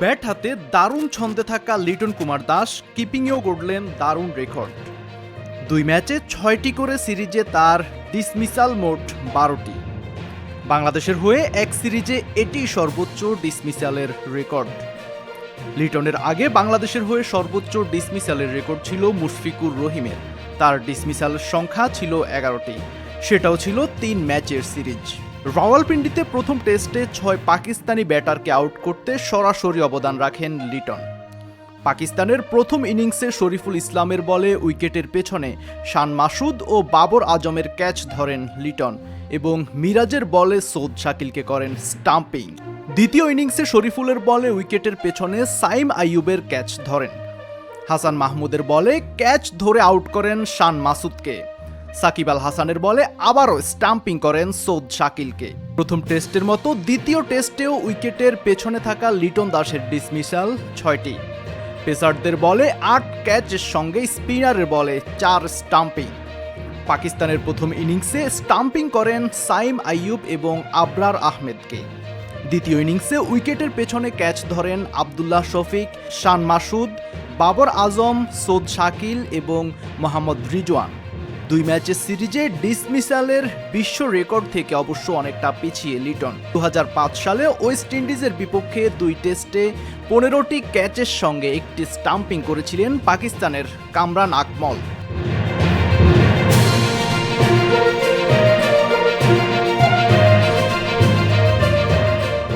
Bat হাতে দারুণ ছন্দে থাকা লিটন কুমার দাস, কিপিংয়েও গড়লেন দারুণ রেকর্ড। দুই ম্যাচে ছয়টি করে সিরিজে তার ডিসমিসাল মোট বারোটি। বাংলাদেশের হয়ে এক সিরিজে এটি সর্বোচ্চ ডিসমিসালের রেকর্ড। লিটনের আগে বাংলাদেশের হয়ে সর্বোচ্চ ডিসমিসালের রেকর্ড ছিল মুশফিকুর রহিমের। তার ডিসমিসালের সংখ্যা ছিল এগারোটি। সেটাও ছিল তিন ম্যাচের সিরিজ। রাওয়ালপিন্ডিতে প্রথম টেস্টে ছয় পাকিস্তানি ব্যাটারকে আউট করতে সরাসরি অবদান রাখেন লিটন। পাকিস্তানের প্রথম ইনিংসে শরীফুল ইসলামের বলে উইকেটের পেছনে শান মাসুদ ও বাবর আজমের ক্যাচ ধরেন লিটন এবং মিরাজের বলে সৌদ শাকিলকে করেন স্টাম্পিং। দ্বিতীয় ইনিংসে শরীফুলের বলে উইকেটের পেছনে সাইম আইয়ুবের ক্যাচ ধরেন। হাসান মাহমুদের বলে ক্যাচ ধরে আউট করেন শান মাসুদকে। সাকিব আল হাসানের বলে আবারও স্টাম্পিং করেন সৌদ শাকিলকে। প্রথম টেস্টের মতো দ্বিতীয় টেস্টেও উইকেটের পেছনে থাকা লিটন দাসের ডিসমিসাল ছয়টি। পেসারদের বলে আট ক্যাচের সঙ্গে স্পিনারের বলে চার স্টাম্পিং। পাকিস্তানের প্রথম ইনিংসে স্টাম্পিং করেন সাইম আইয়ুব এবং আবরার আহমেদকে। দ্বিতীয় ইনিংসে উইকেটের পেছনে ক্যাচ ধরেন আবদুল্লাহ শফিক, শান মাসুদ, বাবর আজম, সৌদ শাকিল এবং মোহাম্মদ রিজওয়ান। দুই ম্যাচের সিরিজে ডিসমিসালের বিশ্ব রেকর্ড থেকে অবশ্য অনেকটা পিছিয়ে লিটন। দু হাজার পাঁচ সালে ওয়েস্ট ইন্ডিজের বিপক্ষে দুই টেস্টে পনেরোটি ক্যাচের সঙ্গে একটি স্টাম্পিং করেছিলেন পাকিস্তানের কামরান আকমল।